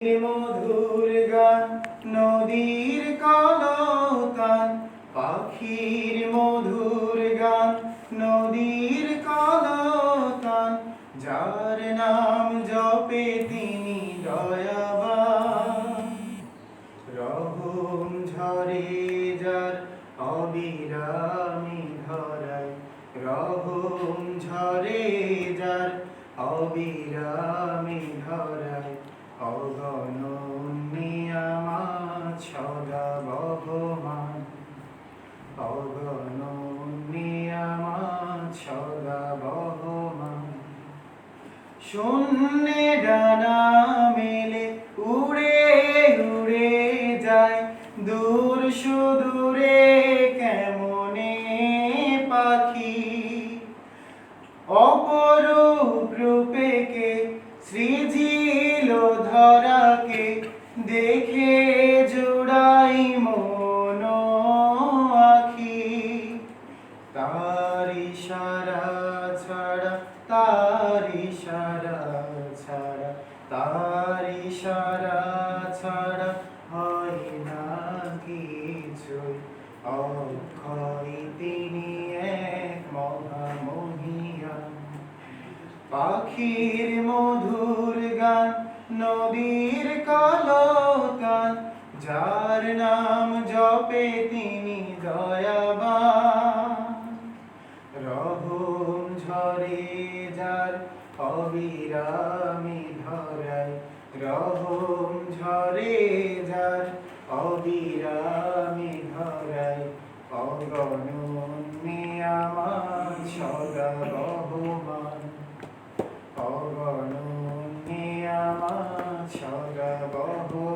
মধুর গান, নদীর কলতান পাখির মধুর গান, নদীর কলতান যার নাম জপে তিনি দয়াবান। রহম ঝরে যার অবিরামী ধরায়। রহম ঝরে যার অবিরামী মেলে উড়ে যায়। দূর সুদূরে কেমনে পাখি? অপরূপ রূপে কে সৃজিল ধরাকে দেখে ইশারা ছাড়া, তার ইশারা ছাড়া, তার ইশারা ছাড়া হয় না কিছুই অক্ষয় তিনি এক মহামহিয়ান পাখির মধুর গান, নদীর কলতান যার নাম জপে তিনি দয়াবান। যার অবিরামী ধরায় রহম ঝরে যার অবিরামী ধরায় অগণনে আমার সদা বহমান। অগণনে আমার সদা বহমান।